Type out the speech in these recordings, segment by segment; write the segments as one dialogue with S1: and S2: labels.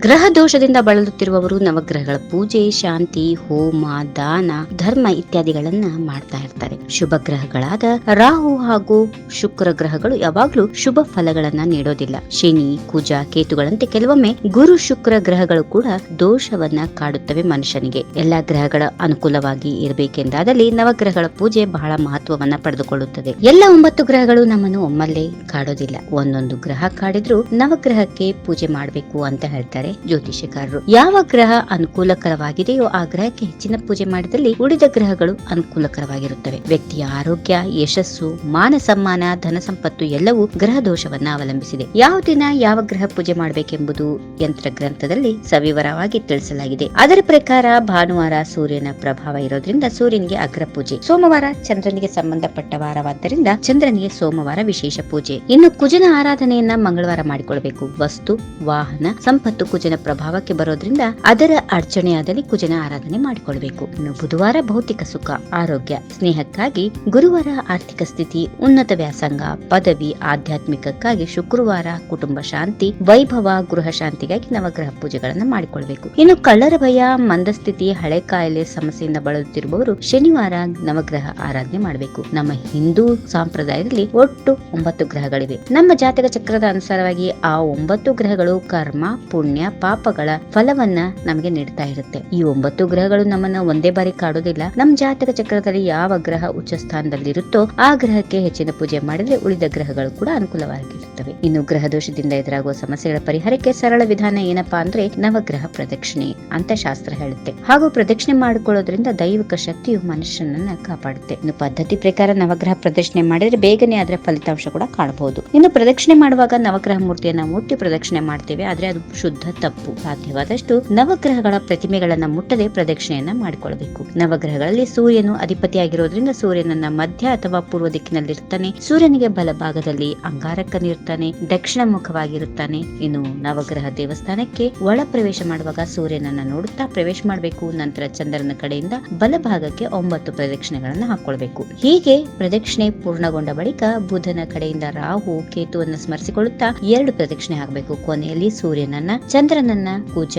S1: ಗ್ರಹ ದೋಷದಿಂದ ಬಳಲುತ್ತಿರುವವರು ನವಗ್ರಹಗಳ ಪೂಜೆ, ಶಾಂತಿ, ಹೋಮ, ದಾನ, ಧರ್ಮ ಇತ್ಯಾದಿಗಳನ್ನ ಮಾಡ್ತಾ ಇರ್ತಾರೆ. ಶುಭ ಗ್ರಹಗಳಾದ ರಾಹು ಹಾಗೂ ಶುಕ್ರ ಗ್ರಹಗಳು ಯಾವಾಗ್ಲೂ ಶುಭ ಫಲಗಳನ್ನ ನೀಡೋದಿಲ್ಲ. ಶನಿ, ಕುಜ, ಕೇತುಗಳಂತೆ ಕೆಲವೊಮ್ಮೆ ಗುರು ಶುಕ್ರ ಗ್ರಹಗಳು ಕೂಡ ದೋಷವನ್ನ ಕಾಡುತ್ತವೆ ಮನುಷ್ಯನಿಗೆ. ಎಲ್ಲಾ ಗ್ರಹಗಳ ಅನುಕೂಲವಾಗಿ ಇರಬೇಕೆಂದಾದಲ್ಲಿ ನವಗ್ರಹಗಳ ಪೂಜೆ ಬಹಳ ಮಹತ್ವವನ್ನ ಪಡೆದುಕೊಳ್ಳುತ್ತದೆ. ಎಲ್ಲ ಒಂಬತ್ತು ಗ್ರಹಗಳು ನಮ್ಮನ್ನು ಒಮ್ಮಲ್ಲೇ ಕಾಡೋದಿಲ್ಲ. ಒಂದೊಂದು ಗ್ರಹ ಕಾಡಿದ್ರು ನವಗ್ರಹಕ್ಕೆ ಪೂಜೆ ಮಾಡಬೇಕು ಅಂತ ಹೇಳ್ತಾರೆ. ಜ್ಯೋತಿಷ್ಯಕಾರರು ಯಾವ ಗ್ರಹ ಅನುಕೂಲಕರವಾಗಿದೆಯೋ ಆ ಗ್ರಹಕ್ಕೆ ಹೆಚ್ಚಿನ ಪೂಜೆ ಮಾಡಿದಲ್ಲಿ ಉಳಿದ ಗ್ರಹಗಳು ಅನುಕೂಲಕರವಾಗಿರುತ್ತವೆ. ವ್ಯಕ್ತಿಯ ಆರೋಗ್ಯ, ಯಶಸ್ಸು, ಮಾನ ಸಮ್ಮಾನ, ಧನ ಸಂಪತ್ತು ಎಲ್ಲವೂ ಗ್ರಹ ದೋಷವನ್ನ ಅವಲಂಬಿಸಿದೆ. ಯಾವ ದಿನ ಯಾವ ಗ್ರಹ ಪೂಜೆ ಮಾಡಬೇಕೆಂಬುದು ಯಂತ್ರ ಗ್ರಂಥದಲ್ಲಿ ಸವಿವರವಾಗಿ ತಿಳಿಸಲಾಗಿದೆ. ಅದರ ಪ್ರಕಾರ ಭಾನುವಾರ ಸೂರ್ಯನ ಪ್ರಭಾವ ಇರೋದ್ರಿಂದ ಸೂರ್ಯನಿಗೆ ಅಗ್ರ ಪೂಜೆ. ಸೋಮವಾರ ಚಂದ್ರನಿಗೆ ಸಂಬಂಧಪಟ್ಟ ವಾರವಾದ್ದರಿಂದ ಚಂದ್ರನಿಗೆ ಸೋಮವಾರ ವಿಶೇಷ ಪೂಜೆ. ಇನ್ನು ಕುಜನ ಆರಾಧನೆಯನ್ನ ಮಂಗಳವಾರ ಮಾಡಿಕೊಳ್ಬೇಕು. ವಸ್ತು, ವಾಹನ, ಸಂಪತ್ತು ಕುಜನ ಪ್ರಭಾವಕ್ಕೆ ಬರೋದ್ರಿಂದ ಅದರ ಅಡಚಣೆಯಾದಲ್ಲಿ ಕುಜನ ಆರಾಧನೆ ಮಾಡಿಕೊಳ್ಬೇಕು. ಇನ್ನು ಬುಧವಾರ ಭೌತಿಕ ಸುಖ, ಆರೋಗ್ಯ, ಸ್ನೇಹಕ್ಕಾಗಿ ಗುರುವಾರ ಆರ್ಥಿಕ ಸ್ಥಿತಿ, ಉನ್ನತ ವ್ಯಾಸಂಗ, ಪದವಿ, ಆಧ್ಯಾತ್ಮಿಕಕ್ಕಾಗಿ ಶುಕ್ರವಾರ ಕುಟುಂಬ ಶಾಂತಿ, ವೈಭವ, ಗೃಹ ಶಾಂತಿಗಾಗಿ ನವಗ್ರಹ ಪೂಜೆಗಳನ್ನು ಮಾಡಿಕೊಳ್ಬೇಕು. ಇನ್ನು ಕಳ್ಳರ ಭಯ, ಮಂದಸ್ಥಿತಿ, ಹಳೆ ಕಾಯಿಲೆ ಸಮಸ್ಯೆಯಿಂದ ಬಳಲುತ್ತಿರುವವರು ಶನಿವಾರ ನವಗ್ರಹ ಆರಾಧನೆ ಮಾಡಬೇಕು. ನಮ್ಮ ಹಿಂದೂ ಸಂಪ್ರದಾಯದಲ್ಲಿ ಒಟ್ಟು ಒಂಬತ್ತು ಗ್ರಹಗಳಿವೆ. ನಮ್ಮ ಜಾತಕ ಚಕ್ರದ ಅನುಸಾರವಾಗಿ ಆ ಒಂಬತ್ತು ಗ್ರಹಗಳು ಕರ್ಮ, ಪುಣ್ಯ ಪಾಪಗಳ ಫಲವನ್ನ ನಮಗೆ ನೀಡ್ತಾ ಇರುತ್ತೆ. ಈ ಒಂಬತ್ತು ಗ್ರಹಗಳು ನಮ್ಮನ್ನ ಒಂದೇ ಬಾರಿ ಕಾಡೋದಿಲ್ಲ. ನಮ್ಮ ಜಾತಕ ಚಕ್ರದಲ್ಲಿ ಯಾವ ಗ್ರಹ ಉಚ್ಚ ಸ್ಥಾನದಲ್ಲಿರುತ್ತೋ ಆ ಗ್ರಹಕ್ಕೆ ಹೆಚ್ಚಿನ ಪೂಜೆ ಮಾಡಿದ್ರೆ ಉಳಿದ ಗ್ರಹಗಳು ಕೂಡ ಅನುಕೂಲವಾಗಿರುತ್ತವೆ. ಇನ್ನು ಗ್ರಹ ದೋಷದಿಂದ ಎದುರಾಗುವ ಸಮಸ್ಯೆಗಳ ಪರಿಹಾರಕ್ಕೆ ಸರಳ ವಿಧಾನ ಏನಪ್ಪಾ ಅಂದ್ರೆ ನವಗ್ರಹ ಪ್ರದಕ್ಷಿಣೆ ಅಂತ ಶಾಸ್ತ್ರ ಹೇಳುತ್ತೆ. ಹಾಗೂ ಪ್ರದಕ್ಷಿಣೆ ಮಾಡಿಕೊಳ್ಳೋದ್ರಿಂದ ದೈವಿಕ ಶಕ್ತಿಯು ಮನುಷ್ಯನನ್ನ ಕಾಪಾಡುತ್ತೆ. ಇನ್ನು ಪದ್ಧತಿ ಪ್ರಕಾರ ನವಗ್ರಹ ಪ್ರದಕ್ಷಿಣೆ ಮಾಡಿದ್ರೆ ಬೇಗನೆ ಅದರ ಫಲಿತಾಂಶ ಕೂಡ ಕಾಣಬಹುದು. ಇನ್ನು ಪ್ರದಕ್ಷಿಣೆ ಮಾಡುವಾಗ ನವಗ್ರಹ ಮೂರ್ತಿಯನ್ನ ಮುಟ್ಟಿ ಪ್ರದಕ್ಷಿಣೆ ಮಾಡ್ತೇವೆ. ಆದ್ರೆ ಅದು ಶುದ್ಧ ತಪ್ಪು ಸಾಧ್ಯವಾದಷ್ಟು ನವಗ್ರಹಗಳ ಪ್ರತಿಮೆಗಳನ್ನ ಮುಟ್ಟದೆ ಪ್ರದಕ್ಷಿಣೆಯನ್ನ ಮಾಡಿಕೊಳ್ಳಬೇಕು ನವಗ್ರಹಗಳಲ್ಲಿ ಸೂರ್ಯನು ಅಧಿಪತಿಯಾಗಿರೋದ್ರಿಂದ ಸೂರ್ಯನನ್ನ ಮಧ್ಯ ಅಥವಾ ಪೂರ್ವ ದಿಕ್ಕಿನಲ್ಲಿರ್ತಾನೆ. ಸೂರ್ಯನಿಗೆ ಬಲಭಾಗದಲ್ಲಿ ಅಂಗಾರಕ್ಕನಿರ್ತಾನೆ ದಕ್ಷಿಣ ಮುಖವಾಗಿರುತ್ತಾನೆ. ಇನ್ನು ನವಗ್ರಹ ದೇವಸ್ಥಾನಕ್ಕೆ ಒಳ ಪ್ರವೇಶ ಮಾಡುವಾಗ ಸೂರ್ಯನನ್ನ ನೋಡುತ್ತಾ ಪ್ರವೇಶ ಮಾಡಬೇಕು. ನಂತರ ಚಂದ್ರನ ಕಡೆಯಿಂದ ಬಲಭಾಗಕ್ಕೆ ಒಂಬತ್ತು ಪ್ರದಕ್ಷಿಣೆಗಳನ್ನ ಹಾಕೊಳ್ಬೇಕು. ಹೀಗೆ ಪ್ರದಕ್ಷಿಣೆ ಪೂರ್ಣಗೊಂಡ ಬಳಿಕ ಬುಧನ ಕಡೆಯಿಂದ ರಾಹು ಕೇತುವನ್ನ ಸ್ಮರಿಸಿಕೊಳ್ಳುತ್ತಾ ಎರಡು ಪ್ರದಕ್ಷಿಣೆ ಹಾಕಬೇಕು. ಕೊನೆಯಲ್ಲಿ ಸೂರ್ಯನನ್ನ ಚಂದ್ರನನ್ನ ಕುಜ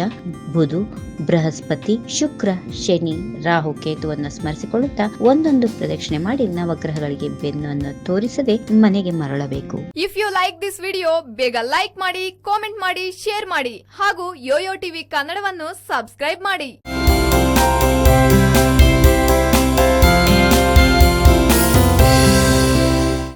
S1: ಬುಧು, ಬೃಹಸ್ಪತಿ, ಶುಕ್ರ, ಶನಿ, ರಾಹು, ಕೇತುವನ್ನ ಸ್ಮರಿಸಿಕೊಳ್ಳುತ್ತಾ ಒಂದೊಂದು ಪ್ರದಕ್ಷಿಣೆ ಮಾಡಿ ನವಗ್ರಹಗಳಿಗೆ ಬೆನ್ನನ್ನು ತೋರಿಸದೆ ಮನೆಗೆ ಮರಳಬೇಕು.
S2: If you like this video ಬೇಗ ಲೈಕ್ ಮಾಡಿ ಕಾಮೆಂಟ್ ಮಾಡಿ ಶೇರ್ ಮಾಡಿ ಹಾಗೂ ಯೋಯೋ ಟಿವಿ ಕನ್ನಡವನ್ನು ಸಬ್ಸ್ಕ್ರೈಬ್ ಮಾಡಿ.